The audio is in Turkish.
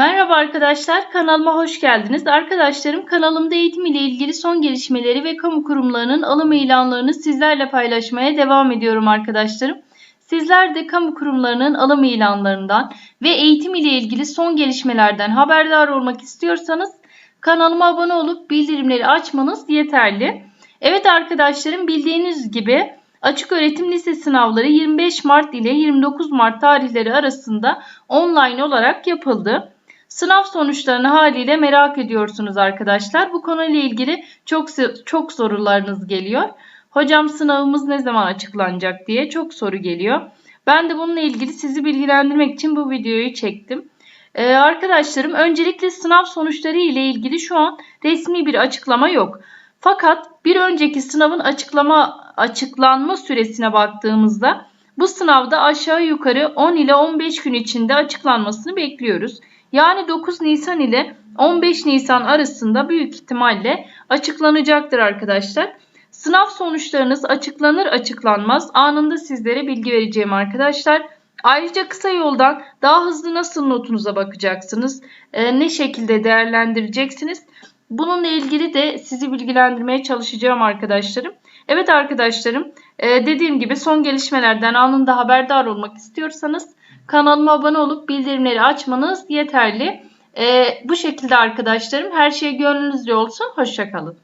Merhaba arkadaşlar, kanalıma hoş geldiniz. Arkadaşlarım kanalımda eğitim ile ilgili son gelişmeleri ve kamu kurumlarının alım ilanlarını sizlerle paylaşmaya devam ediyorum arkadaşlarım. Sizler de kamu kurumlarının alım ilanlarından ve eğitim ile ilgili son gelişmelerden haberdar olmak istiyorsanız kanalıma abone olup bildirimleri açmanız yeterli. Evet arkadaşlarım bildiğiniz gibi Açık öğretim lise sınavları 25 Mart ile 29 Mart tarihleri arasında online olarak yapıldı. Sınav sonuçlarını haliyle merak ediyorsunuz arkadaşlar. Bu konuyla ilgili çok çok sorularınız geliyor. Hocam sınavımız ne zaman açıklanacak diye çok soru geliyor. Ben de bununla ilgili sizi bilgilendirmek için bu videoyu çektim. Ee, arkadaşlarım öncelikle sınav sonuçları ile ilgili şu an resmi bir açıklama yok. Fakat bir önceki sınavın açıklama açıklanma süresine baktığımızda bu sınavda aşağı yukarı 10 ile 15 gün içinde açıklanmasını bekliyoruz. Yani 9 Nisan ile 15 Nisan arasında büyük ihtimalle açıklanacaktır arkadaşlar. Sınav sonuçlarınız açıklanır açıklanmaz anında sizlere bilgi vereceğim arkadaşlar. Ayrıca kısa yoldan daha hızlı nasıl notunuza bakacaksınız, e, ne şekilde değerlendireceksiniz Bununla ilgili de sizi bilgilendirmeye çalışacağım arkadaşlarım. Evet arkadaşlarım e, dediğim gibi son gelişmelerden anında haberdar olmak istiyorsanız kanalıma abone olup bildirimleri açmanız yeterli. E, bu şekilde arkadaşlarım her şey gönlünüzce olsun. Hoşçakalın.